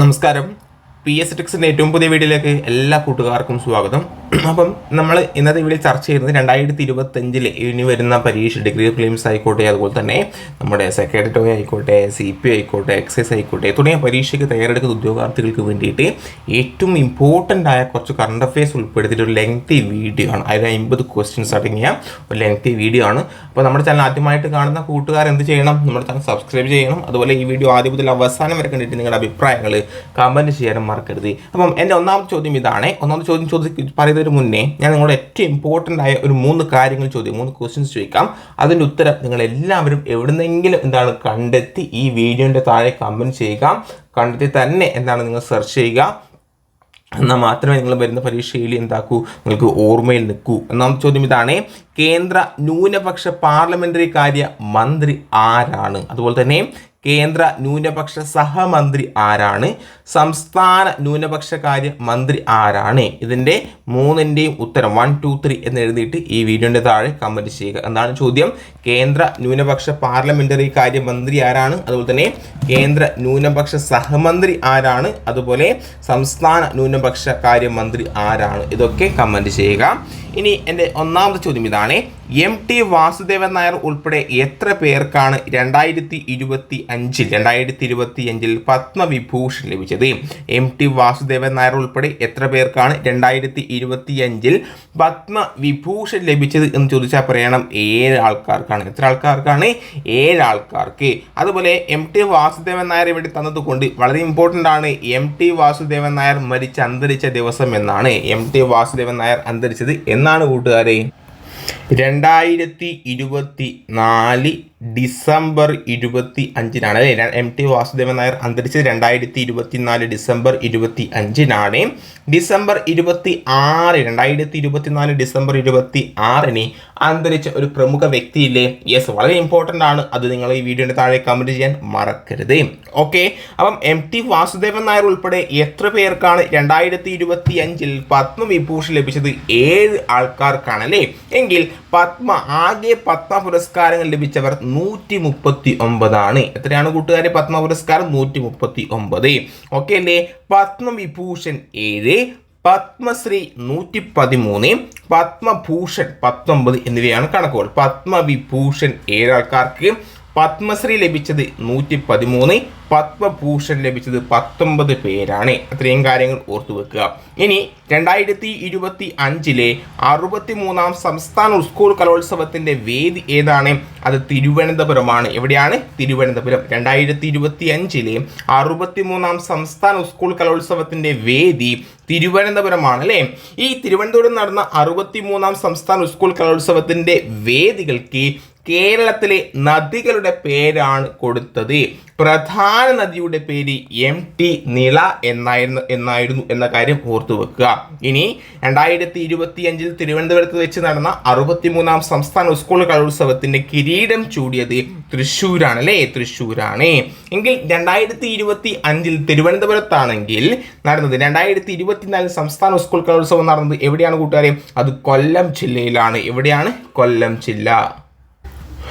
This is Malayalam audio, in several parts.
നമസ്കാരം. പി എസ് ടെക്സിന്റെ ഏറ്റവും പുതിയ വീഡിയോയിലേക്ക് എല്ലാ കൂട്ടുകാർക്കും സ്വാഗതം. അപ്പം നമ്മൾ ഇന്നത്തെ ഇവിടെ ചർച്ച ചെയ്യുന്നത് രണ്ടായിരത്തി ഇരുപത്തഞ്ചിൽ ഇനി വരുന്ന പരീക്ഷ ഡിഗ്രി ഫിലിംസ് ആയിക്കോട്ടെ അതുപോലെ തന്നെ നമ്മുടെ സെക്രട്ടറി ആയിക്കോട്ടെ സി പി ആയിക്കോട്ടെ എക്സൈസ് ആയിക്കോട്ടെ തുടങ്ങിയ പരീക്ഷയ്ക്ക് തയ്യാറെടുക്കുന്ന ഉദ്യോഗാർത്ഥികൾക്ക് വേണ്ടിയിട്ട് ഏറ്റവും ഇമ്പോർട്ടന്റ് ആയ കുറച്ച് കറണ്ട് അഫയേഴ്സ് ഉൾപ്പെടുത്തിയിട്ട് ഒരു ലെങ്തി വീഡിയോ ആണ്. അതിൽ അമ്പത് ക്വസ്റ്റ്യൻസ് അടങ്ങിയ ഒരു ലെങ്തി വീഡിയോ ആണ്. അപ്പോൾ നമ്മുടെ ചാനൽ ആദ്യമായിട്ട് കാണുന്ന കൂട്ടുകാർ എന്ത് ചെയ്യണം? നമ്മുടെ ചാനൽ സബ്സ്ക്രൈബ് ചെയ്യണം. അതുപോലെ ഈ വീഡിയോ ആദ്യം മുതൽ അവസാനം വരെ കണ്ടിട്ട് നിങ്ങളുടെ അഭിപ്രായങ്ങൾ കമന്റ് ചെയ്യാനും മറക്കരുത്. അപ്പം എന്റെ ഒന്നാമത്തെ ചോദ്യം ഇതാണ്. ഒന്നാമത്തെ ചോദ്യം ചോദി പറയുന്നതിന് മുന്നേ ഞാൻ നിങ്ങളോട് ഏറ്റവും ഇമ്പോർട്ടന്റ് ആയ ഒരു മൂന്ന് കാര്യങ്ങൾ ചോദിക്കും മൂന്ന് ക്വസ്റ്റ്യൻസ് ചോദിക്കാം. അതിന്റെ ഉത്തരം നിങ്ങൾ എല്ലാവരും എവിടുന്നെങ്കിലും എന്താണ് കണ്ടെത്തി ഈ വീഡിയോന്റെ താഴെ കമന്റ് ചെയ്യുക. കണ്ടെത്തി തന്നെ എന്താണ് നിങ്ങൾ സെർച്ച് ചെയ്യുക. എന്നാൽ മാത്രമേ നിങ്ങൾ വരുന്ന പരീക്ഷയിൽ എന്താക്കൂ? നിങ്ങൾക്ക് ഓർമ്മയിൽ നിൽക്കൂ. ഒന്നാമത്തെ ചോദ്യം ഇതാണ് കേന്ദ്ര ന്യൂനപക്ഷ പാർലമെന്ററി കാര്യ മന്ത്രി ആരാണ്? അതുപോലെ തന്നെ കേന്ദ്ര ന്യൂനപക്ഷ സഹമന്ത്രി ആരാണ്? സംസ്ഥാന ന്യൂനപക്ഷ കാര്യ മന്ത്രി ആരാണ്? ഇതിന്റെ മൂന്നിന്റെയും ഉത്തരം വൺ ടു ത്രീ എന്ന് എഴുതിയിട്ട് ഈ വീഡിയോന്റെ താഴെ കമന്റ് ചെയ്യുക. എന്താണ് ചോദ്യം? കേന്ദ്ര ന്യൂനപക്ഷ പാർലമെന്ററി കാര്യ മന്ത്രി ആരാണ്? അതുപോലെ തന്നെ കേന്ദ്ര ന്യൂനപക്ഷ സഹമന്ത്രി ആരാണ്? അതുപോലെ സംസ്ഥാന ന്യൂനപക്ഷ കാര്യമന്ത്രി ആരാണ്? ഇതൊക്കെ കമന്റ് ചെയ്യുക. ഇനി എന്റെ ഒന്നാമത്തെ ചോദ്യം ഇതാണ്. എം ടി വാസുദേവൻ നായർ ഉൾപ്പെടെ എത്ര പേർക്കാണ് രണ്ടായിരത്തി ഇരുപത്തി അഞ്ചിൽ രണ്ടായിരത്തി ഇരുപത്തി അഞ്ചിൽ പത്മവിഭൂഷൺ ലഭിച്ചത്? എം ടി വാസുദേവൻ നായർ ഉൾപ്പെടെ എത്ര പേർക്കാണ് രണ്ടായിരത്തി ഇരുപത്തി അഞ്ചിൽ പത്മവിഭൂഷൺ ലഭിച്ചത് എന്ന് ചോദിച്ചാൽ പറയണം ഏഴ് ആൾക്കാർക്കാണ്. എത്ര ആൾക്കാർക്കാണ്? ഏഴ് ആൾക്കാർക്ക്. അതുപോലെ എം ടി വാസുദേവൻ നായർ ഇവിടെ തന്നതുകൊണ്ട് വളരെ ഇമ്പോർട്ടന്റ് ആണ് എം ടി വാസുദേവൻ നായർ മരിച്ച് അന്തരിച്ച ദിവസം എന്നാണ്. എം ടി വാസുദേവൻ നായർ അന്തരിച്ചത് എന്നാണ് കൂട്ടുകാരെ? രണ്ടായിരത്തി ഇരുപത്തി നാല് ഡിസംബർ ഇരുപത്തി അഞ്ചിനാണ് അല്ലേ എം ടി വാസുദേവൻ നായർ അന്തരിച്ചത് രണ്ടായിരത്തി ഇരുപത്തി നാല് ഡിസംബർ ഇരുപത്തി അഞ്ചിനാണ് ഡിസംബർ ഇരുപത്തി ആറ് രണ്ടായിരത്തി ഇരുപത്തി നാല് ഡിസംബർ ഇരുപത്തി ആറിന് അന്തരിച്ച ഒരു പ്രമുഖ വ്യക്തിയില്ലേ? യെസ് വളരെ ഇമ്പോർട്ടന്റ് ആണ്. അത് നിങ്ങൾ ഈ വീഡിയോയുടെ താഴെ കമന്റ് ചെയ്യാൻ മറക്കരുത്. ഓക്കെ അപ്പം എം ടി വാസുദേവൻ നായർ ഉൾപ്പെടെ എത്ര പേർക്കാണ് രണ്ടായിരത്തി ഇരുപത്തി അഞ്ചിൽ പത്മവിഭൂഷൺ ലഭിച്ചത്? ഏഴ് ആൾക്കാർക്കാണ് അല്ലേ? എങ്കിൽ പത്മ ആകെ പത്മ പുരസ്കാരങ്ങൾ ലഭിച്ചവർ നൂറ്റി മുപ്പത്തി ഒമ്പതാണ് എത്രയാണ് കൂട്ടുകാരെ? പത്മ പുരസ്കാരം നൂറ്റി മുപ്പത്തി ഒമ്പത് ഓക്കെ അല്ലേ? പത്മവിഭൂഷൺ ഏഴ് പത്മശ്രീ നൂറ്റി പതിമൂന്ന് പത്മഭൂഷൺ പത്തൊമ്പത് എന്നിവയാണ് കണക്കുകൾ. പത്മവിഭൂഷൺ ഏഴ് ആൾക്കാർക്ക്? പത്മശ്രീ ലഭിച്ചത് നൂറ്റി പതിമൂന്ന് പത്മഭൂഷൺ ലഭിച്ചത് പത്തൊമ്പത് പേരാണ്. അത്രയും കാര്യങ്ങൾ ഓർത്തു വെക്കുക. ഇനി രണ്ടായിരത്തി ഇരുപത്തി അഞ്ചിലെ അറുപത്തി മൂന്നാം സംസ്ഥാന സ്കൂൾ കലോത്സവത്തിന്റെ വേദി ഏതാണ്? അത് തിരുവനന്തപുരമാണ്. എവിടെയാണ്? തിരുവനന്തപുരം. രണ്ടായിരത്തി ഇരുപത്തി അഞ്ചിലെ അറുപത്തി മൂന്നാം സംസ്ഥാന സ്കൂൾ കലോത്സവത്തിന്റെ വേദി തിരുവനന്തപുരമാണ് അല്ലേ? ഈ തിരുവനന്തപുരം നടന്ന അറുപത്തി മൂന്നാം സംസ്ഥാന സ്കൂൾ കലോത്സവത്തിന്റെ വേദികൾക്ക് കേരളത്തിലെ നദികളുടെ പേരാണ് കൊടുത്തത്. പ്രധാന നദിയുടെ പേര് എം ടി നിള എന്നായിരുന്നു എന്നായിരുന്നു എന്ന കാര്യം ഓർത്തു വെക്കുക. ഇനി രണ്ടായിരത്തി ഇരുപത്തി അഞ്ചിൽ തിരുവനന്തപുരത്ത് വെച്ച് നടന്ന അറുപത്തിമൂന്നാം സംസ്ഥാന സ്കൂൾ കലോത്സവത്തിന്റെ കിരീടം ചൂടിയത് തൃശ്ശൂരാണ് അല്ലേ തൃശ്ശൂരാണ്. എങ്കിൽ രണ്ടായിരത്തി ഇരുപത്തി അഞ്ചിൽ തിരുവനന്തപുരത്താണെങ്കിൽ നടന്നത് രണ്ടായിരത്തി ഇരുപത്തിനാലിൽ സംസ്ഥാന സ്കൂൾ കലോത്സവം നടന്നത് എവിടെയാണ് കൂട്ടുകാരെ? അത് കൊല്ലം ജില്ലയിലാണ്. എവിടെയാണ്? കൊല്ലം ജില്ല.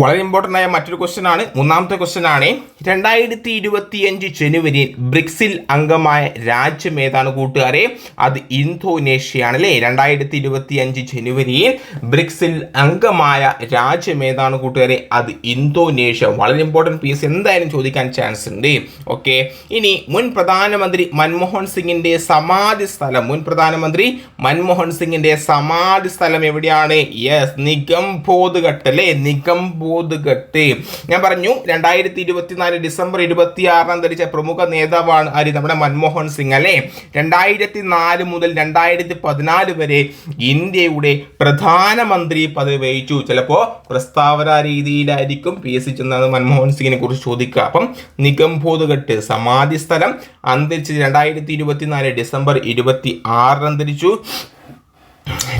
വളരെ ഇമ്പോർട്ടന്റ് ആയ മറ്റൊരു ക്വസ്റ്റ്യൻ ആണ്. മൂന്നാമത്തെ ക്വസ്റ്റ്യൻ ആണ്. രണ്ടായിരത്തി ഇരുപത്തി അഞ്ച് ജനുവരിയിൽ ബ്രിക്സിൽ അംഗമായ രാജ്യം ഏതാണ് കൂട്ടുകാരെ? അത് ഇന്തോനേഷ്യയാണ് അല്ലേ? രണ്ടായിരത്തി ഇരുപത്തി അഞ്ച് ജനുവരിയിൽ ബ്രിക്സിൽ അംഗമായ രാജ്യം ഏതാണ് കൂട്ടുകാരെ? അത് ഇന്തോനേഷ്യ. വളരെ ഇമ്പോർട്ടന്റ് പീസ് എന്തായാലും ചോദിക്കാൻ ചാൻസ് ഉണ്ട്. ഓക്കെ ഇനി മുൻ പ്രധാനമന്ത്രി മൻമോഹൻ സിംഗിന്റെ സമാധി സ്ഥലം. മുൻ പ്രധാനമന്ത്രി മൻമോഹൻ സിംഗിന്റെ സമാധി സ്ഥലം എവിടെയാണ്? യെസ് നിഗംബോധ് ഘട്ട് അല്ലേ? നിഗംബോധ് ഘട്ട് ഞാൻ പറഞ്ഞു രണ്ടായിരത്തി ഇരുപത്തിനാല് ഡിസംബർ ഇരുപത്തി ആറിന് അന്തരിച്ച പ്രമുഖ നേതാവാണ് ആര്? നമ്മുടെ മൻമോഹൻ സിംഗ് അല്ലേ? രണ്ടായിരത്തി നാല് മുതൽ രണ്ടായിരത്തി പതിനാല് വരെ ഇന്ത്യയുടെ പ്രധാനമന്ത്രി പദവി വഹിച്ചു. ചിലപ്പോ പ്രസ്താവന രീതിയിലായിരിക്കും പി എസ് സി ചെന്നാണ് മൻമോഹൻ സിംഗിനെ കുറിച്ച് ചോദിക്കുക. അപ്പം നിഗം ഘട്ട് സമാധി സ്ഥലം അന്തരിച്ച് രണ്ടായിരത്തി ഇരുപത്തിനാല് ഡിസംബർ ഇരുപത്തി ആറിന് അന്തരിച്ചു.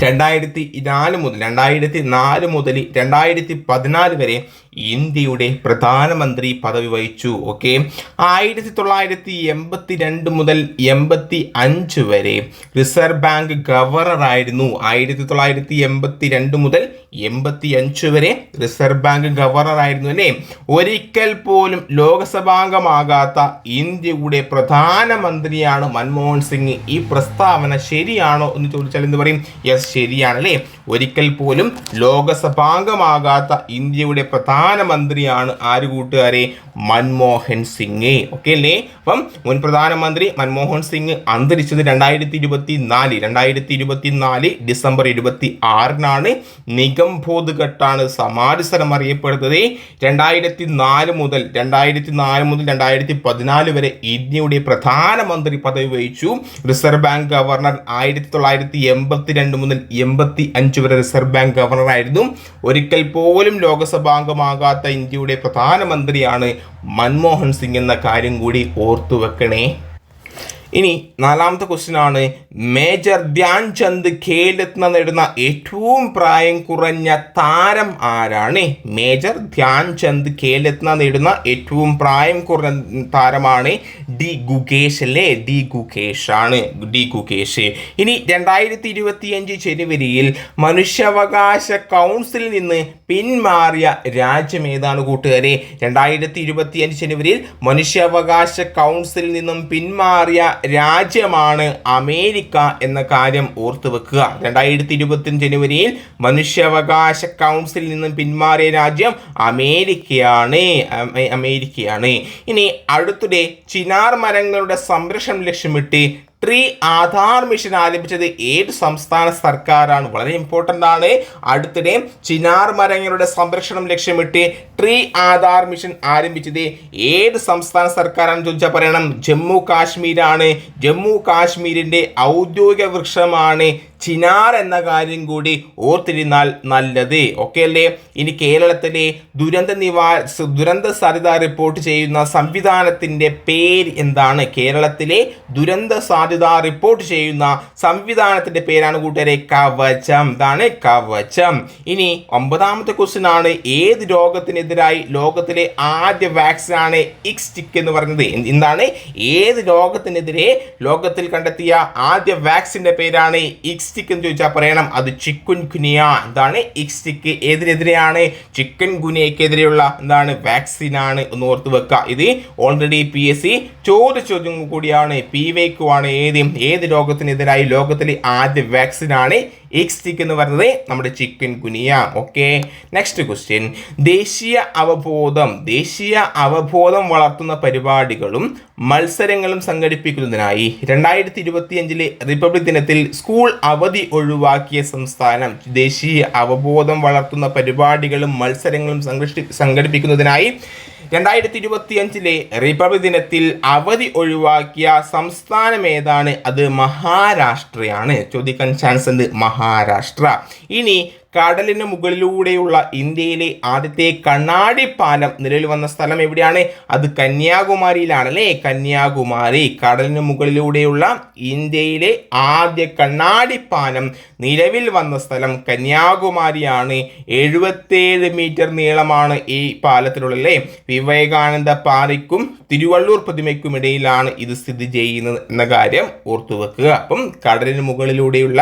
രണ്ടായിരത്തി നാല് മുതൽ രണ്ടായിരത്തി നാല് മുതൽ രണ്ടായിരത്തി പതിനാല് വരെ ഇന്ത്യയുടെ പ്രധാനമന്ത്രി പദവി വഹിച്ചു ഓക്കെ ആയിരത്തി തൊള്ളായിരത്തി എൺപത്തി രണ്ട് മുതൽ എൺപത്തി അഞ്ച് വരെ റിസർവ് ബാങ്ക് ഗവർണറായിരുന്നു ആയിരത്തി തൊള്ളായിരത്തി എൺപത്തി രണ്ട് മുതൽ എൺപത്തി അഞ്ച് വരെ റിസർവ് ബാങ്ക് ഗവർണറായിരുന്നു അല്ലേ? ഒരിക്കൽ പോലും ലോകസഭാംഗമാകാത്ത ഇന്ത്യയുടെ പ്രധാനമന്ത്രിയാണ് മൻമോഹൻ സിംഗ്. ഈ പ്രസ്താവന ശരിയാണോ എന്ന് ചോദിച്ചാൽ എന്ത് പറയും? യെസ് ശരിയാണ് അല്ലേ? ഒരിക്കൽ പോലും ലോകസഭാംഗമാകാത്ത ഇന്ത്യയുടെ പ്രധാനമന്ത്രിയാണ് ആര് കൂട്ടുകാരെ? മൻമോഹൻ സിംഗ്. ഓക്കെ അല്ലേ? അപ്പം മുൻ പ്രധാനമന്ത്രി മൻമോഹൻ സിംഗ് അന്തരിച്ചത് രണ്ടായിരത്തി ഇരുപത്തി നാല് രണ്ടായിരത്തി ഇരുപത്തി നാല് ഡിസംബർ ഇരുപത്തി ആറിനാണ് നിഗംബോധ് ഘട്ടാണ് സമാധിസ്ഥലം അറിയപ്പെടുന്നത്. രണ്ടായിരത്തി നാല് മുതൽ രണ്ടായിരത്തി നാല് മുതൽ രണ്ടായിരത്തി പതിനാല് വരെ ഇന്ത്യയുടെ പ്രധാനമന്ത്രി പദവി വഹിച്ചു. റിസർവ് ബാങ്ക് ഗവർണർ ആയിരത്തി തൊള്ളായിരത്തി എൺപത്തി രണ്ട് മുതൽ എൺപത്തി അഞ്ച് വരെ റിസർവ് ബാങ്ക് ഗവർണർ ആയിരുന്നു. ഒരിക്കൽ പോലും ലോകസഭാംഗമാകാത്ത ഇന്ത്യയുടെ പ്രധാനമന്ത്രിയാണ് മൻമോഹൻ സിംഗ് എന്ന കാര്യം കൂടി ഓർത്തു വെക്കണേ ഇനി നാലാമത്തെ ക്വസ്റ്റ്യൻ ആണ്. മേജർ ധ്യാൻ ചന്ദ് ഖേൽരത്ന നേടുന്ന ഏറ്റവും പ്രായം കുറഞ്ഞ താരം ആരാണ്? മേജർ ധ്യാൻ ചന്ദ് ഖേൽരത്ന നേടുന്ന ഏറ്റവും പ്രായം കുറഞ്ഞ താരമാണ് ഡി ഗുകേഷ് അല്ലേ? ഡി ഗുകേഷ് ആണ്. ഡി ഗുകേഷ്. ഇനി രണ്ടായിരത്തി ഇരുപത്തിയഞ്ച് ജനുവരിയിൽ മനുഷ്യാവകാശ കൗൺസിലിൽ നിന്ന് പിന്മാറിയ രാജ്യം ഏതാണ് കൂട്ടുകാരെ? രണ്ടായിരത്തി ഇരുപത്തിയഞ്ച് ജനുവരിയിൽ മനുഷ്യാവകാശ കൗൺസിലിൽ നിന്നും പിന്മാറിയ രാജ്യമാണ് അമേരിക്ക എന്ന കാര്യം ഓർത്തു വെക്കുക. രണ്ടായിരത്തി ഇരുപത്തി ജനുവരിയിൽ മനുഷ്യാവകാശ കൗൺസിലിൽ നിന്നും പിന്മാറിയ രാജ്യം അമേരിക്കയാണ്. അമേരിക്കയാണ്. ഇനി അടുത്തിടെ ചിനാർ മരങ്ങളുടെ സംരക്ഷണം ലക്ഷ്യമിട്ട് ട്രീ ആധാർ മിഷൻ ആരംഭിച്ചത് ഏത് സംസ്ഥാന സർക്കാരാണ്? വളരെ ഇമ്പോർട്ടന്റ് ആണ്. അടുത്തിടെ ചിനാർ മരങ്ങളുടെ സംരക്ഷണം ലക്ഷ്യമിട്ട് ട്രീ ആധാർ മിഷൻ ആരംഭിച്ചത് ഏത് സംസ്ഥാന സർക്കാരാണ് ചോദിച്ചാൽ പറയണം. ജമ്മു കാശ്മീരാണ്. ജമ്മു കാശ്മീരിന്റെ ഔദ്യോഗിക വൃക്ഷമാണ് ചിനാർ എന്ന കാര്യം കൂടി ഓർത്തിരുന്നാൽ നല്ലത്. ഓക്കെ അല്ലേ? ഇനി കേരളത്തിലെ ദുരന്ത നിവാ ദുരന്ത സാധ്യത റിപ്പോർട്ട് ചെയ്യുന്ന സംവിധാനത്തിന്റെ പേര് എന്താണ്? കേരളത്തിലെ ദുരന്ത സാധ്യത റിപ്പോർട്ട് ചെയ്യുന്ന സംവിധാനത്തിന്റെ പേരാണ് കൂട്ടുകാരെ കവചം. ഇതാണ് കവചം. ഇനി ഒമ്പതാമത്തെ ക്വസ്റ്റ്യൻ ആണ് ഏത് രോഗത്തിനെതിരായി ലോകത്തിലെ ആദ്യ വാക്സിൻ ആണ് ഇക്സ്റ്റിക് എന്ന് പറയുന്നത് എന്ത്- എന്താണ്? ഏത് രോഗത്തിനെതിരെ ലോകത്തിൽ കണ്ടെത്തിയ ആദ്യ വാക്സിന്റെ പേരാണ് ഇക്സ്റ്റിക് എന്ന് ചോദിച്ചാൽ പറയണം. അത് ചിക്കുൻ ഗുനിയ എന്താണ് ഇക്സ്റ്റിക് ഏതിനെതിരെയാണ്? ചിക്കൻ ഗുനിയക്കെതിരെയുള്ള എന്താണ് വാക്സിൻ ആണ്? എന്ന് ഓർത്ത് വെക്കുക ഇത് ഓൾറെഡി പി എസ് സി ചോദ്യ ചോദ്യം കൂടിയാണ്. പി വൈക്കുവാണ് ഏത് ഏത് രോഗത്തിനെതിരായി ലോകത്തിലെ ആദ്യ വാക്സിൻ ആണ് എക്സ്റ്റിക് എന്ന് പറയുന്നത് നമ്മുടെ chikungunya. Okay next question ദേശീയ അവബോധം. ദേശീയ അവബോധം വളർത്തുന്ന പരിപാടികളും മത്സരങ്ങളും സംഘടിപ്പിക്കുന്നതിനായി രണ്ടായിരത്തി ഇരുപത്തിയഞ്ചിലെ റിപ്പബ്ലിക് ദിനത്തിൽ സ്കൂൾ അവധി ഒഴിവാക്കിയ സംസ്ഥാനം ദേശീയ അവബോധം വളർത്തുന്ന പരിപാടികളും മത്സരങ്ങളും സംഘടി സംഘടിപ്പിക്കുന്നതിനായി രണ്ടായിരത്തി ഇരുപത്തി അഞ്ചിലെ റിപ്പബ്ലിക് ദിനത്തിൽ അവധി ഒഴിവാക്കിയ സംസ്ഥാനം ഏതാണ്? അത് മഹാരാഷ്ട്രയാണ്. ചോദിക്കാൻ ചാൻസ് ഉണ്ട് മഹാരാഷ്ട്ര. ഇനി കടലിന് മുകളിലൂടെയുള്ള ഇന്ത്യയിലെ ആദ്യത്തെ കണ്ണാടി പാലം നിലവിൽ വന്ന സ്ഥലം എവിടെയാണ്? അത് കന്യാകുമാരിയിലാണ് അല്ലേ? കന്യാകുമാരി. കടലിന് മുകളിലൂടെയുള്ള ഇന്ത്യയിലെ ആദ്യ കണ്ണാടി പാലം നിലവിൽ വന്ന സ്ഥലം കന്യാകുമാരിയാണ്. എഴുപത്തേഴ് മീറ്റർ നീളമാണ് ഈ പാലത്തിലുള്ള അല്ലേ? വിവേകാനന്ദ പാറയ്ക്കും തിരുവള്ളൂർ പ്രതിമയ്ക്കും ഇടയിലാണ് ഇത് സ്ഥിതി ചെയ്യുന്നത് എന്ന കാര്യം ഓർത്തു വെക്കുക അപ്പം കടലിന് മുകളിലൂടെയുള്ള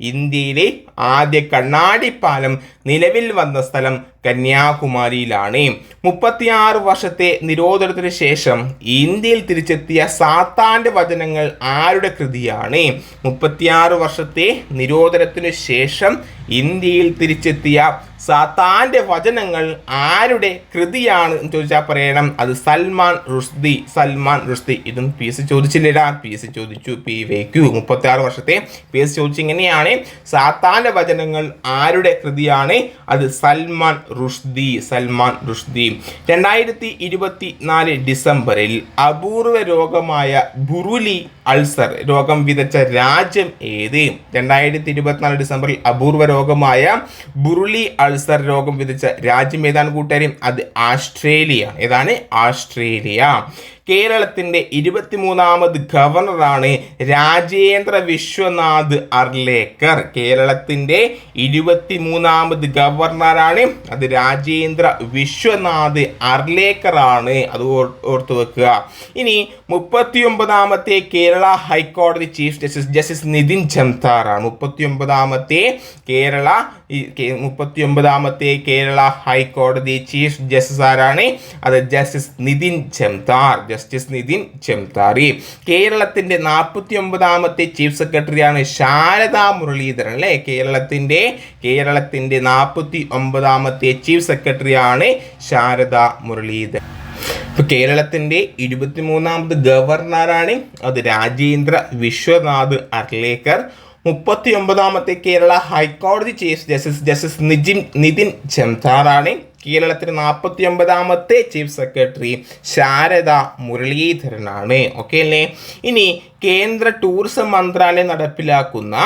ഇന്ത്യയിലെ ആദ്യ കണ്ണാടി പാലം നിലവിൽ വന്ന സ്ഥലം കന്യാകുമാരിയിലാണ്. മുപ്പത്തിയാറ് വർഷത്തെ നിരോധനത്തിന് ശേഷം ഇന്ത്യയിൽ തിരിച്ചെത്തിയ സാത്താന്റെ വചനങ്ങൾ ആരുടെ കൃതിയാണ്? മുപ്പത്തിയാറ് വർഷത്തെ നിരോധനത്തിന് ശേഷം ഇന്ത്യയിൽ തിരിച്ചെത്തിയ സാത്താന്റെ വചനങ്ങൾ ആരുടെ കൃതിയാണ് എന്ന് ചോദിച്ചാൽ പറയണം. അത് സൽമാൻ റുഷ്ദി സൽമാൻ റുഷ്ദി ഇതും പി എസ് ചോദിച്ചില്ലടാ പി എസ് ചോദിച്ചു പി വയ്ക്കു മുപ്പത്തി ആറ് വർഷത്തെ പി എസ് ചോദിച്ചിങ്ങനെയാണ്? സാത്താന്റെ വചനങ്ങൾ ആരുടെ കൃതിയാണ്? അത് സൽമാൻ റുഷ്ദി സൽമാൻ റുഷ്ദി. രണ്ടായിരത്തി ഇരുപത്തി നാല് ഡിസംബറിൽ അപൂർവ രോഗമായ ബുറുലി അൾസർ രോഗം വിതച്ച രാജ്യം ഏത്? രണ്ടായിരത്തി ഇരുപത്തിനാല് ഡിസംബറിൽ അപൂർവ രോഗമായ ബുറുലി അൾസർ രോഗം വിതച്ച രാജ്യം ഏതാണ് കൂട്ടുകാരും? അത് ആസ്ട്രേലിയ. ഏതാണ്? ആസ്ട്രേലിയ. കേരളത്തിന്റെ ഇരുപത്തിമൂന്നാമത് ഗവർണറാണ് രാജേന്ദ്ര വിശ്വനാഥ് അർലേക്കർ. കേരളത്തിന്റെ ഇരുപത്തിമൂന്നാമത് ഗവർണറാണ് അത് രാജേന്ദ്ര വിശ്വനാഥ് അർലേക്കർ ആണ് അത് ഓർ- ഓർത്തു വെക്കുക. ഇനി മുപ്പത്തിയൊമ്പതാമത്തെ കേരള ഹൈക്കോടതി ചീഫ് ജസ്റ്റിസ് ജസ്റ്റിസ് നിതിൻ ജംതാറാണ്. മുപ്പത്തിയൊമ്പതാമത്തെ കേരള ഈ കേ- മുപ്പത്തിയൊമ്പതാമത്തെ കേരള ഹൈക്കോടതി ചീഫ് ജസ്റ്റിസ് ആരാണ്? അത് ജസ്റ്റിസ് നിതിൻ ചെംതാർ. ജസ്റ്റിസ് നിതിൻ ചെംതാറി കേരളത്തിന്റെ നാൽപ്പത്തി ഒമ്പതാമത്തെ ചീഫ് സെക്രട്ടറിയാണ് ശാരദാ മുരളീധരൻ അല്ലേ? കേരളത്തിന്റെ കേരളത്തിന്റെ നാൽപ്പത്തി ഒമ്പതാമത്തെ ചീഫ് സെക്രട്ടറിയാണ് ശാരദ മുരളീധരൻ. ഇപ്പൊ കേരളത്തിന്റെ ഇരുപത്തിമൂന്നാമത് ഗവർണറാണ് അത് രാജേന്ദ്ര വിശ്വനാഥ് അർലേക്കർ. മുപ്പത്തി ഒമ്പതാമത്തെ കേരള ഹൈക്കോടതി ചീഫ് ജസ്റ്റിസ് ജസ്റ്റിസ് നിജിൻ നിതിൻ ജംതാറാണ്. കേരളത്തിന് നാൽപ്പത്തി ഒമ്പതാമത്തെ ചീഫ് സെക്രട്ടറി ശാരദ മുരളീധരനാണ്. ഓക്കെ അല്ലേ? ഇനി കേന്ദ്ര ടൂറിസം മന്ത്രാലയം നടപ്പിലാക്കുന്ന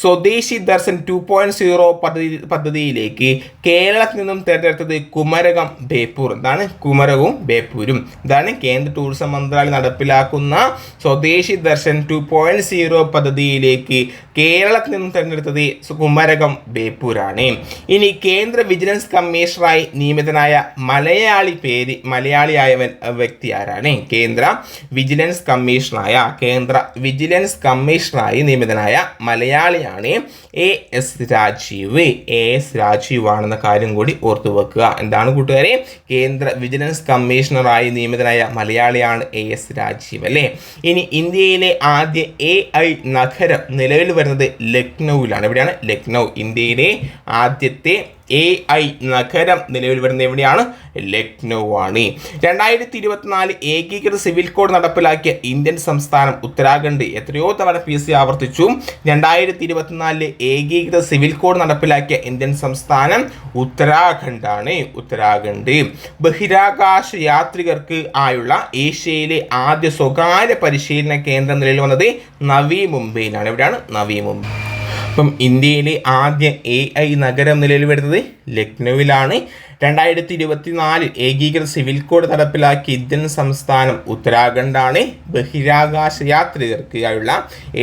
സ്വദേശി ദർശൻ ടു പോയിന്റ് സീറോ പദ്ധതി പദ്ധതിയിലേക്ക് കേരളത്തിൽ നിന്നും തിരഞ്ഞെടുത്തത് കുമരകം ബേപ്പൂർ. എന്താണ്? കുമരകവും ബേപ്പൂരും. ഇതാണ് കേന്ദ്ര ടൂറിസം മന്ത്രാലയം നടപ്പിലാക്കുന്ന സ്വദേശി ദർശൻ ടു പോയിന്റ് സീറോ പദ്ധതിയിലേക്ക് കേരളത്തിൽ നിന്നും തിരഞ്ഞെടുത്തത് കുമരകം ബേപ്പൂരാണ്. ഇനി കേന്ദ്ര വിജിലൻസ് കമ്മീഷണറായി നിയമിതനായ മലയാളി പേര് മലയാളിയായവൻ വ്യക്തി ആരാണ്? കേന്ദ്ര വിജിലൻസ് കമ്മീഷണറായ കേന്ദ്ര വിജിലൻസ് കമ്മീഷണറായി നിയമിതനായ മലയാളിയാണ് A S Rajeev. A S Rajeev ആണെന്ന കാര്യം കൂടി ഓർത്തു വെക്കുക. എന്താണ് കൂട്ടുകാരെ? കേന്ദ്ര വിജിലൻസ് കമ്മീഷണറായി നിയമിതനായ മലയാളിയാണ് എ എസ് രാജീവ് അല്ലേ? ഇനി ഇന്ത്യയിലെ ആദ്യ എ ഐ നഗരം നിലവിൽ വരുന്നത് ലക്നൌവിലാണ്. എവിടെയാണ്? ലക്നൗ. ഇന്ത്യയിലെ ആദ്യത്തെ എ ഐ നഗരം നിലവിൽ വരുന്ന എവിടെയാണ്? ലക്നൗ ആണ് രണ്ടായിരത്തി ഇരുപത്തിനാല് ഏകീകൃത സിവിൽ കോഡ് നടപ്പിലാക്കിയ ഇന്ത്യൻ സംസ്ഥാനം ഉത്തരാഖണ്ഡ് എത്രയോ തവണ പി സി ആവർത്തിച്ചു. രണ്ടായിരത്തി ഇരുപത്തിനാലിൽ ഏകീകൃത സിവിൽ കോഡ് നടപ്പിലാക്കിയ ഇന്ത്യൻ സംസ്ഥാനം ഉത്തരാഖണ്ഡാണ്. ഉത്തരാഖണ്ഡ്. ബഹിരാകാശ യാത്രികർക്ക് ആയുള്ള ഏഷ്യയിലെ ആദ്യ സ്വകാര്യ പരിശീലന കേന്ദ്രം നിലവിൽ വന്നത് നവി മുംബൈയിലാണ്. എവിടെയാണ്? നവി മുംബൈ. അപ്പം ഇന്ത്യയിലെ ആദ്യ എ ഐ നഗരം നിലവിൽ വരുന്നത് ലക്നൌവിലാണ്. രണ്ടായിരത്തി ഇരുപത്തിനാലിൽ ഏകീകൃത സിവിൽ കോഡ് നടപ്പിലാക്കിയ ഇന്ത്യൻ സംസ്ഥാനം ഉത്തരാഖണ്ഡാണ്. ബഹിരാകാശ യാത്രികർക്കായുള്ള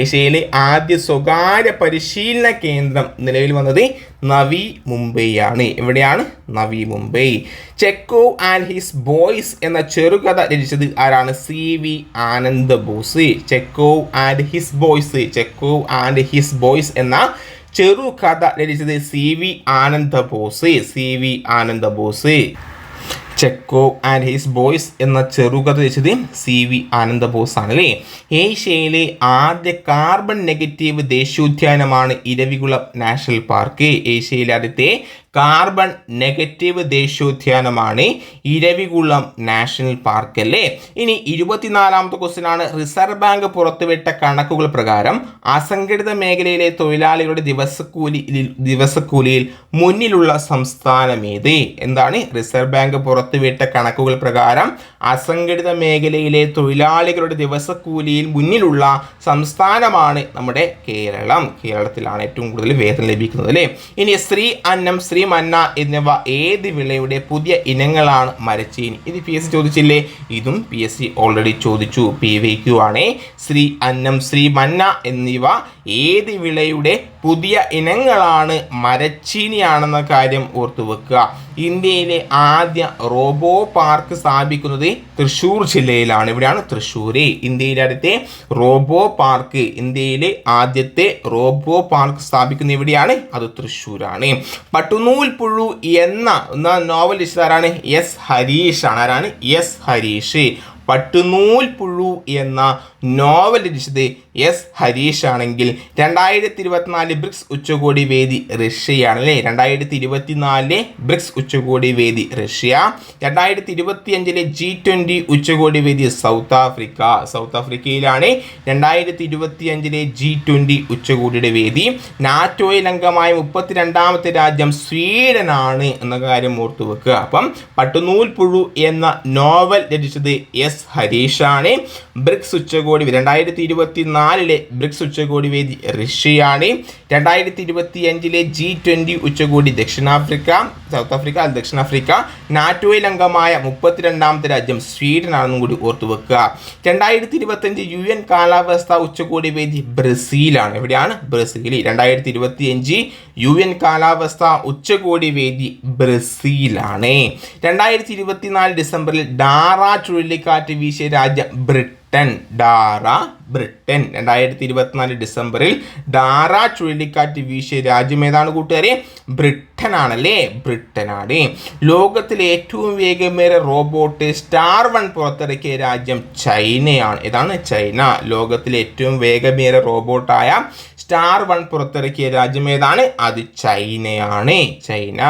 ഏഷ്യയിലെ ആദ്യ സ്വകാര്യ പരിശീലന കേന്ദ്രം നിലവിൽ വന്നത് നവി മുംബൈയാണ് എവിടെയാണ്? Navi Mumbai. ചെക്കോ and his boys എന്ന ചെറുകഥ രചിച്ചത് ആരാണ്? C V Ananda Bose ചെക്കോ and his boys. ചെക്കോ and his boys എന്ന ചെറുകഥ രചിച്ചത് C V Ananda Bose C V Ananda Bose ചെക്കോ and his boys എന്ന ചെറുകഥ രചിച്ചത് സി വി ആനന്ദ ബോസ് ആണ് അല്ലേ ഏഷ്യയിലെ ആദ്യ കാർബൺ നെഗറ്റീവ് ദേശീയോദ്യാനമാണ് ഇരവികുളം നാഷണൽ പാർക്ക്. ഏഷ്യയിലെ ആദ്യത്തെ കാർബൺ നെഗറ്റീവ് ദേശീയോദ്യാനമാണ് ഇരവികുളം നാഷണൽ പാർക്ക് അല്ലേ ഇനി ഇരുപത്തിനാലാമത്തെ ക്വസ്റ്റ്യൻ ആണ് റിസർവ് ബാങ്ക് പുറത്തുവിട്ട കണക്കുകൾ പ്രകാരം അസംഘടിത മേഖലയിലെ തൊഴിലാളികളുടെ ദിവസക്കൂലി ദിവസക്കൂലിയിൽ മുന്നിലുള്ള സംസ്ഥാനം ഏത്? എന്താണ്? റിസർവ് ബാങ്ക് പുറത്തുവിട്ട കണക്കുകൾ പ്രകാരം അസംഘടിത മേഖലയിലെ തൊഴിലാളികളുടെ ദിവസക്കൂലിയിൽ മുന്നിലുള്ള സംസ്ഥാനമാണ് നമ്മുടെ കേരളം. കേരളത്തിലാണ് ഏറ്റവും കൂടുതൽ വേതനം ലഭിക്കുന്നത് അല്ലേ? ഇനി സ്ത്രീ അന്നം ശ്രീ മന്ന എന്നിവ ഏത് വിളയുടെ പുതിയ ഇനങ്ങളാണ് മരച്ചീനി? ഇത് പി എസ് സി ചോദിച്ചില്ലേ? ഇതും പി എസ് സി ഓൾറെഡി ചോദിച്ചു പി വി ക്യു ആണ്. ശ്രീ അന്നം ശ്രീ മന്ന എന്നിവ ഏത് വിളയുടെ പുതിയ ഇനങ്ങളാണ് മരച്ചീനിയാണെന്ന കാര്യം ഓർത്തു വെക്കുക. ഇന്ത്യയിലെ ആദ്യ റോബോ പാർക്ക് സ്ഥാപിക്കുന്നത് തൃശ്ശൂർ ജില്ലയിലാണ്. ഇവിടെയാണ് തൃശ്ശൂർ ഇന്ത്യയിലെ ആദ്യത്തെ റോബോ പാർക്ക് ഇന്ത്യയിലെ ആദ്യത്തെ റോബോ പാർക്ക് സ്ഥാപിക്കുന്നത് എവിടെയാണ്? അത് തൃശ്ശൂരാണ്. പട്ടുനൂൽ പുഴു എന്ന നോവലിസ്റ്റ് ആരാണ് എസ് ഹരീഷ് ആണ്. ആരാണ്? എസ് ഹരീഷ്. പട്ടുനൂൽ പുഴു എന്ന നോവൽ രചിച്ചത് എസ് ഹരീഷ് ആണെങ്കിൽ രണ്ടായിരത്തി ഇരുപത്തിനാല് ബ്രിക്സ് ഉച്ചകോടി വേദി റഷ്യയാണ് അല്ലേ? രണ്ടായിരത്തി ഇരുപത്തിനാലിലെ ബ്രിക്സ് ഉച്ചകോടി വേദി റഷ്യ. രണ്ടായിരത്തി ഇരുപത്തി അഞ്ചിലെ ജി ട്വന്റി ഉച്ചകോടി വേദി സൗത്ത് ആഫ്രിക്ക. സൗത്ത് ആഫ്രിക്കയിലാണ് രണ്ടായിരത്തി ഇരുപത്തി അഞ്ചിലെ ജി ട്വന്റി ഉച്ചകോടിയുടെ വേദി. നാറ്റോയിൽ അംഗമായ മുപ്പത്തിരണ്ടാമത്തെ രാജ്യം സ്വീഡനാണ് എന്ന കാര്യം ഓർത്തു വെക്കുക അപ്പം പട്ടുനൂൽ പുഴു എന്ന നോവൽ രചിച്ചത് എസ് എസ് ഹരീഷാണ്. ബ്രിക്സ് ഉച്ചകോടി രണ്ടായിരത്തി ഇരുപത്തി നാലിലെ ബ്രിക്സ് ഉച്ചകോടി വേദി റഷ്യയാണ്. രണ്ടായിരത്തി ഇരുപത്തി അഞ്ചിലെ ജി ട്വന്റി ഉച്ചകോടി ദക്ഷിണാഫ്രിക്ക സൗത്ത് ആഫ്രിക്ക ദക്ഷിണാഫ്രിക്ക. നാറ്റോയിൽ അംഗമായ മുപ്പത്തിരണ്ടാമത്തെ രാജ്യം സ്വീഡൻ ആണെന്നും കൂടി ഓർത്തു വെക്കുക. രണ്ടായിരത്തി ഇരുപത്തഞ്ച് യു എൻ കാലാവസ്ഥ ഉച്ചകോടി വേദി ബ്രസീലാണ്. എവിടെയാണ്? ബ്രസീലി. രണ്ടായിരത്തി ഇരുപത്തി അഞ്ച് യു എൻ കാലാവസ്ഥ ഉച്ചകോടി വേദി ബ്രസീലാണ്. രണ്ടായിരത്തി ഇരുപത്തിനാല് ഡിസംബറിൽ ഡാറ ചുഴലിക്കാറ്റ് വീശിയ രാജ്യം ബ്രിട്ടൻ. ഡാറ ബ്രിട്ടൻ. രണ്ടായിരത്തി ഇരുപത്തിനാല് ഡിസംബറിൽ ഡാറ ചുഴലിക്കാറ്റ് വീശിയ രാജ്യം ഏതാണ് കൂട്ടുകാരെ? ബ്രിട്ടൻ ആണല്ലേ ബ്രിട്ടനാണ്. ലോകത്തിലെ ഏറ്റവും വേഗമേറെ റോബോട്ട് സ്റ്റാർ വൺ പുറത്തിറക്കിയ രാജ്യം ചൈനയാണ്. ഏതാണ്? ചൈന. ലോകത്തിലെ ഏറ്റവും വേഗമേറിയ റോബോട്ടായ സ്റ്റാർ വൺ പുറത്തിറക്കിയ രാജ്യം ഏതാണ്? അത് ചൈനയാണ്. ചൈന.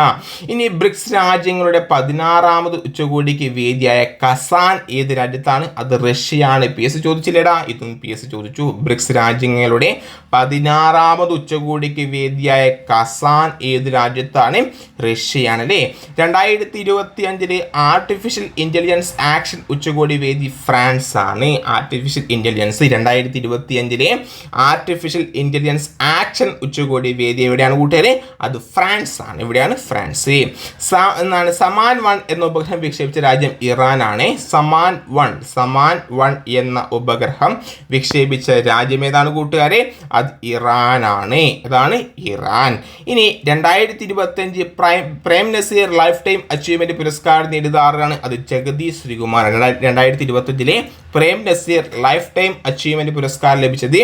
ഇനി ബ്രിക്സ് രാജ്യങ്ങളുടെ പതിനാറാമത് ഉച്ചകോടിക്ക് വേദിയായ കസാൻ ഏത് രാജ്യത്താണ്? അത് റഷ്യയാണ്. പി എസ് ചോദിച്ചില്ലേടാ. ഇതും പി എസ് ചോദിച്ചു. ബ്രിക്സ് രാജ്യങ്ങളുടെ പതിനാറാമത് ഉച്ചകോടിക്ക് വേദിയായ കസാൻ ഏത് രാജ്യത്താണ്? റഷ്യയാണ് അല്ലേ രണ്ടായിരത്തി ഇരുപത്തി അഞ്ചിൽ ആർട്ടിഫിഷ്യൽ ഇന്റലിജൻസ് ആക്ഷൻ ഉച്ചകോടി വേദി ഫ്രാൻസ് ആണ് ആർട്ടിഫിഷ്യൽ ഇന്റലിജൻസ് രണ്ടായിരത്തി ഇരുപത്തി അഞ്ചിലെ ആർട്ടിഫിഷ്യൽ ഇന്റലിജൻസ് ആക്ഷൻ ഉച്ചകോടി വേദി എവിടെയാണ് കൂട്ടുകാരെ. അത് ഫ്രാൻസ് ആണ്. എവിടെയാണ് ഫ്രാൻസ്. എന്നാണ് സമാൻ വൺ എന്ന ഉപഗ്രഹം വിക്ഷേപിച്ച രാജ്യം ഇറാനാണ് സമാൻ വൺ സമാൻ വൺ എന്ന ഉപഗ്രഹം വിക്ഷേപിച്ച രാജ്യം ഏതാണ് കൂട്ടുകാരെ? അത് ഇറാനാണ് അതാണ് ഇറാൻ. ഇനി രണ്ടായിരത്തി ഇരുപത്തഞ്ച് prime Prem Nazir life time achievement പുരസ്കാരം നേടിയത് ആരാണ്? അത് ജഗദീഷ് ശ്രീകുമാർ രണ്ടായിരത്തി ഇരുപത്തഞ്ചിലെ Prem Nazir life time achievement പുരസ്കാരം ലഭിച്ചത്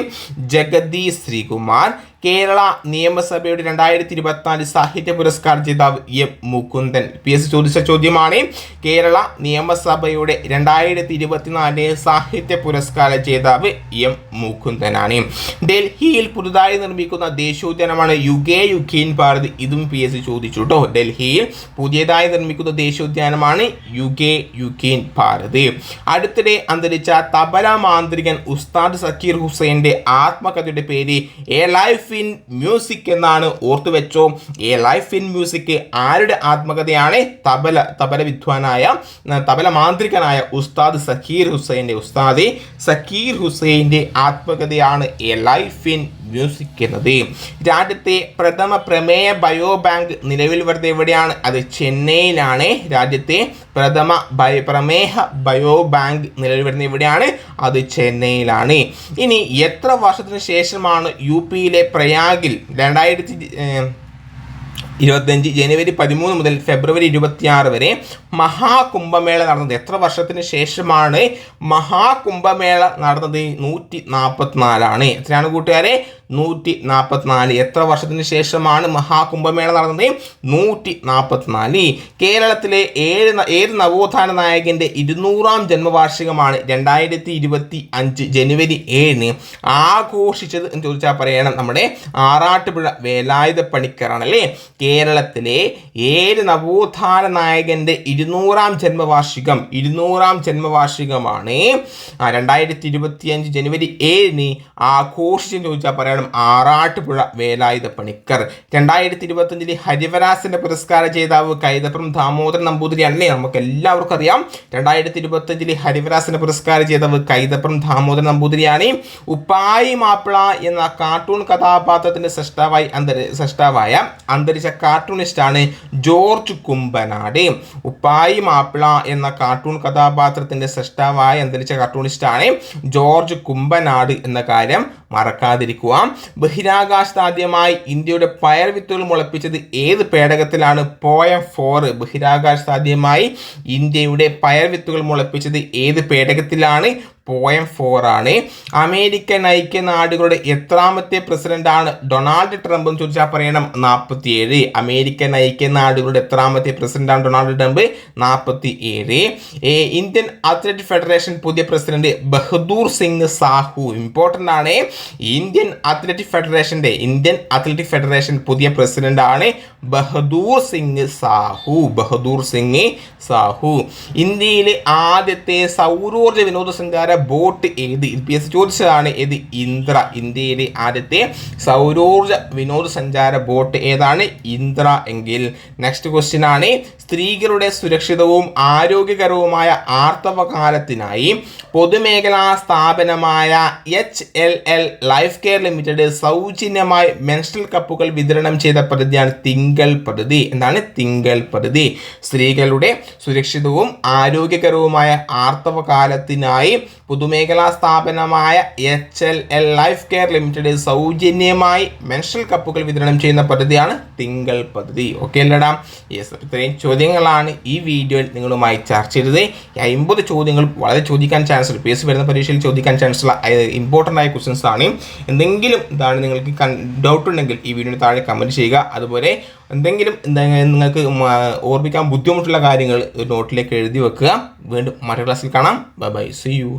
ജഗദീഷ് ശ്രീകുമാർ कुमार കേരള നിയമസഭയുടെ രണ്ടായിരത്തി ഇരുപത്തിനാല് സാഹിത്യ പുരസ്കാര ജേതാവ് എം മുകുന്ദൻ. പി എസ് ചോദിച്ച ചോദ്യമാണ് കേരള നിയമസഭയുടെ രണ്ടായിരത്തി ഇരുപത്തിനാല് സാഹിത്യ പുരസ്കാര ജേതാവ് എം മുകുന്ദനാണ്. ഡൽഹിയിൽ പുതുതായി നിർമ്മിക്കുന്ന ദേശീയോദ്യാനമാണ് യുഗേ യുഗീൻ ഭാരത്. ഇതും പി എസ് ചോദിച്ചു കേട്ടോ ഡൽഹിയിൽ പുതിയതായി നിർമ്മിക്കുന്ന ദേശീയോദ്യാനമാണ് യുഗേ യുഗീൻ ഭാരത്. അടുത്തിടെ അന്തരിച്ച തബല മാന്ത്രികൻ ഉസ്താദ് സക്കീർ ഹുസൈന്റെ ആത്മകഥയുടെ പേര് എ ലൈഫ് ഇൻ മ്യൂസിക് എന്നാണ് ഓർത്തു വെച്ചോ. എ ലൈഫ് ഇൻ മ്യൂസിക് ആരുടെ ആത്മകഥയാണ്? തബല തബല വിദ്വാനായ തബല മാന്ത്രികനായ ഉസ്താദ് സക്കീർ ഹുസൈന്റെ ഉസ്താദി. സക്കീർ ഹുസൈന്റെ ആത്മകഥയാണ് എ ലൈഫ് ഇൻ എന്നത് രാജ്യത്തെ പ്രഥമ പ്രമേയ ബയോ ബാങ്ക് നിലവിൽ വരുന്നത് എവിടെയാണ്? അത് ചെന്നൈയിലാണ്. രാജ്യത്തെ പ്രഥമ ബയ പ്രമേഹ ബയോ ബാങ്ക് നിലവിൽ വരുന്നത് എവിടെയാണ്? അത് ചെന്നൈയിലാണ്. ഇനി എത്ര വർഷത്തിന് ശേഷമാണ് യു പിയിലെ പ്രയാഗിൽ രണ്ടായിരത്തി ഇരുപത്തഞ്ച് ജനുവരി പതിമൂന്ന് മുതൽ ഫെബ്രുവരി ഇരുപത്തിയാറ് വരെ മഹാകുംഭമേള നടന്നത്? എത്ര വർഷത്തിന് ശേഷമാണ് മഹാകുംഭമേള നടന്നത്? നൂറ്റി നാൽപ്പത്തിനാലാണ് എത്രയാണ് കൂട്ടുകാരെ? നൂറ്റി നാൽപ്പത്തിനാല് എത്ര വർഷത്തിന് ശേഷമാണ് മഹാകുംഭമേള നടന്നത്? നൂറ്റി നാൽപ്പത്തിനാല് കേരളത്തിലെ ഏഴ് ഏത് നവോത്ഥാന നായകന്റെ ഇരുന്നൂറാം ജന്മവാർഷികമാണ് രണ്ടായിരത്തി ഇരുപത്തി അഞ്ച് ജനുവരി ഏഴിന് ആഘോഷിച്ചത് എന്ന് ചോദിച്ചാൽ പറയണം നമ്മുടെ ആറാട്ടുപുഴ വേലായുധ പണിക്കറാണ് അല്ലേ കേരളത്തിലെ ഏഴ് നവോത്ഥാന നായകന്റെ ഇരുന്നൂറാം ജന്മവാർഷികം ഇരുന്നൂറാം ജന്മവാർഷികമാണ് രണ്ടായിരത്തി ഇരുപത്തി അഞ്ച് ജനുവരി ഏഴിന് ആഘോഷിച്ചെന്ന് ചോദിച്ചാൽ പറയണം. ആറാട്ടുപുഴ വേലായുധ പണിക്കർ. രണ്ടായിരത്തി ഇരുപത്തഞ്ചിലെ ഹരിവരാസിന്റെ പുരസ്കാര ജേതാവ് കൈതപ്രം ദാമോദരൻ നമ്പൂതിരിയാണല്ലേ നമുക്ക് എല്ലാവർക്കും അറിയാം. രണ്ടായിരത്തി ഇരുപത്തഞ്ചിലെ ഹരിവരാസിന്റെ പുരസ്കാര ജേതാവ് കൈതപ്രം ദാമോദരൻ നമ്പൂതിരിയാണ്. ഉപ്പായി മാപ്പിള എന്ന കാർട്ടൂൺ കഥാപാത്രത്തിന്റെ സൃഷ്ടാവായി അന്തരി സൃഷ്ടാവായ അന്തരിച്ച കാർട്ടൂണിസ്റ്റാണ് ജോർജ് കുമ്പനാട്. ഉപ്പായി മാപ്പിള എന്ന കാർട്ടൂൺ കഥാപാത്രത്തിന്റെ സൃഷ്ടാവായ അന്തരിച്ച കാർട്ടൂണിസ്റ്റാണ് ജോർജ് കുമ്പനാട് എന്ന കാര്യം മറക്കാതിരിക്കുക ബഹിരാകാശത്താദ്യമായി ഇന്ത്യയുടെ പയർ വിത്തുകൾ മുളപ്പിച്ചത് ഏത് പേടകത്തിലാണ്? POEM four. ബഹിരാകാശത്താദ്യമായി ഇന്ത്യയുടെ പയർ വിത്തുകൾ മുളപ്പിച്ചത് ഏത് പേടകത്തിലാണ്? പോയം ഫോർ ആണ്. അമേരിക്കൻ ഐക്യനാടുകളുടെ എത്രാമത്തെ ആണ് ഡൊണാൾഡ് ട്രംപ് എന്ന് ചോദിച്ചാൽ പറയണം നാൽപ്പത്തിയേഴ് അമേരിക്കൻ ഐക്യനാടുകളുടെ എത്രാമത്തെ പ്രസിഡന്റാണ് ഡൊണാൾഡ് ട്രംപ് നാൽപ്പത്തി ഏഴ് ഇന്ത്യൻ അത്ലറ്റിക് ഫെഡറേഷൻ പുതിയ പ്രസിഡന്റ് ബഹദൂർ സിംഗ് സാഹു ഇമ്പോർട്ടന്റ് ആണ്. ഇന്ത്യൻ അത്ലറ്റിക് ഫെഡറേഷന്റെ ഇന്ത്യൻ അത്ലറ്റിക് ഫെഡറേഷൻ പുതിയ പ്രസിഡന്റ് ആണ് ബഹദൂർ സിംഗ് സാഹു ബഹദൂർ സിംഗ് സാഹു. ഇന്ത്യയിലെ ആദ്യത്തെ സൗരോർജ വിനോദസഞ്ചാര ബോട്ട് ഏത്? പി എസ് ചോദിച്ചതാണ് ഏത്? ഇന്ദ്ര ഇന്ത്യയിലെ ആദ്യത്തെ സൗരോർജ വിനോദസഞ്ചാര ബോട്ട് ഏതാണ്? ഇന്ദ്ര എങ്കിൽ. നെക്സ്റ്റ് ക്വസ്റ്റ്യൻ ആണ്. സ്ത്രീകളുടെ സുരക്ഷിതവും ആരോഗ്യകരവുമായ ആർത്തവകാലത്തിനായി പൊതുമേഖലാ സ്ഥാപനമായ H L L Life Care Limited സൗജന്യമായി മെൻസ്ട്രൽ കപ്പുകൾ വിതരണം ചെയ്ത പദ്ധതിയാണ് തിങ്കൾ പദ്ധതി. എന്താണ് തിങ്കൾ പദ്ധതി? സ്ത്രീകളുടെ സുരക്ഷിതവും ആരോഗ്യകരവുമായ ആർത്തവകാലത്തിനായി പൊതുമേഖലാ സ്ഥാപനമായ H L L Life Care Limited സൗജന്യമായി മെൻസ്ട്രൽ കപ്പുകൾ വിതരണം ചെയ്യുന്ന പദ്ധതിയാണ് തിങ്കൾ പദ്ധതി. ഓക്കെ അല്ലടാ. ഇത്രയും ചോദ്യങ്ങളാണ് ഈ വീഡിയോയിൽ നിങ്ങളുമായി ചർച്ച ചെയ്തത്. അമ്പത് ചോദ്യങ്ങൾ വളരെ ചോദിക്കാൻ ചാൻസ് പി എസ് വരുന്ന പരീക്ഷയിൽ ചോദിക്കാൻ ചാൻസ് ഉള്ള ഇമ്പോർട്ടന്റ് ആയ ക്വസ്റ്റ്യൻസ് ആണ്. എന്തെങ്കിലും ഇതാണ് നിങ്ങൾക്ക് ഡൗട്ട് ഉണ്ടെങ്കിൽ ഈ വീഡിയോയുടെ താഴെ കമന്റ് ചെയ്യുക. അതുപോലെ എന്തെങ്കിലും എന്തെങ്കിലും നിങ്ങൾക്ക് ഓർമ്മിക്കാൻ ബുദ്ധിമുട്ടുള്ള കാര്യങ്ങൾ നോട്ടിലേക്ക് എഴുതി വെക്കുക. വീണ്ടും മറ്റു ക്ലാസ്സിൽ കാണാം. Bye bye C U